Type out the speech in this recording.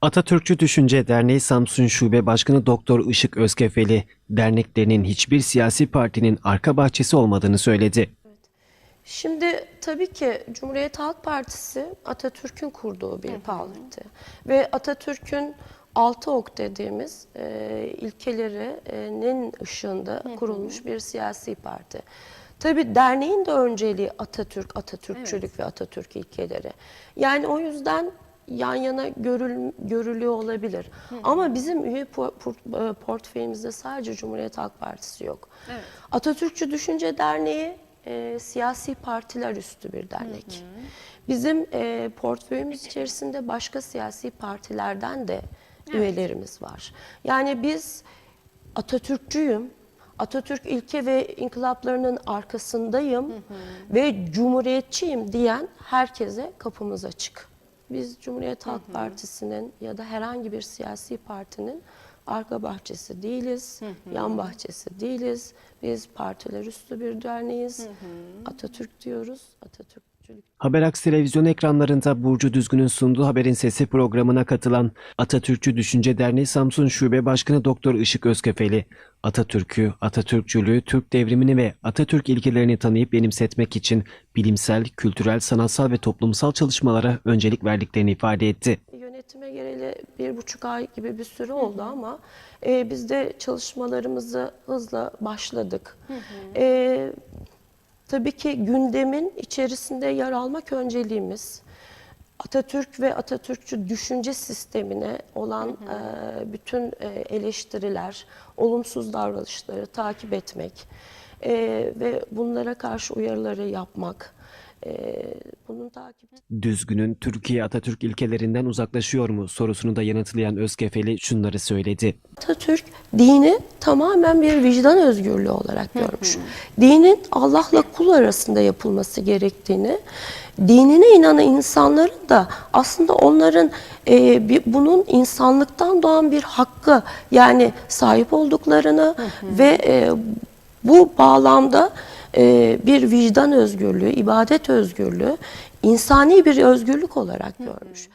Atatürkçü Düşünce Derneği Samsun Şube Başkanı Doktor Işık Özkefeli, derneklerinin hiçbir siyasi partinin arka bahçesi olmadığını söyledi. Şimdi tabii ki Cumhuriyet Halk Partisi Atatürk'ün kurduğu bir parti ve Atatürk'ün altı ok dediğimiz e, ilkelerinin ışığında kurulmuş bir siyasi parti. Tabii derneğin de önceliği Atatürk, Atatürkçülük ve Atatürk ilkeleri. Yani o yüzden yan yana görül, görülüyor olabilir. Ama bizim üye e, portföyümüzde sadece Cumhuriyet Halk Partisi yok. Atatürkçü Düşünce Derneği e, siyasi partiler üstü bir dernek. Bizim e, portföyümüz içerisinde başka siyasi partilerden de üyelerimiz var. Yani biz Atatürkçüyüm, Atatürk ilke ve inkılaplarının arkasındayım ve cumhuriyetçiyim diyen herkese kapımız açık. Biz Cumhuriyet Halk Partisi'nin ya da herhangi bir siyasi partinin arka bahçesi değiliz, yan bahçesi değiliz. Biz partiler üstü bir derneğiz. Atatürk diyoruz, Atatürkçülük Haberaks televizyon ekranlarında Burcu Düzgün'ün sunduğu Haberin Sesi programına katılan Atatürkçü Düşünce Derneği Samsun Şube Başkanı Doktor Işık Özkefeli, Atatürk'ü, Atatürkçülüğü, Türk devrimini ve Atatürk ilkelerini tanıyıp benimsetmek için bilimsel, kültürel, sanatsal ve toplumsal çalışmalara öncelik verdiklerini ifade etti. Yönetime geleli bir buçuk ay gibi bir süre oldu ama e, biz de çalışmalarımızı hızla başladık. E, tabii ki gündemin içerisinde yer almak önceliğimiz. Atatürk ve Atatürkçü düşünce sistemine olan e, bütün e, eleştiriler, olumsuz davranışları takip etmek e, ve bunlara karşı uyarıları yapmak. E, bunun takip Düzgün'ün Türkiye Atatürk ilkelerinden uzaklaşıyor mu sorusunu da yanıtlayan Özkefeli şunları söyledi. Atatürk dini tamamen bir vicdan özgürlüğü olarak görmüş. Dinin Allah'la kul arasında yapılması gerektiğini, dinine inanan insanların da aslında onların e, bir- bunun insanlıktan doğan bir hakkı yani sahip olduklarını ve e, bu bağlamda e, bir vicdan özgürlüğü, ibadet özgürlüğü insani bir özgürlük olarak görmüş.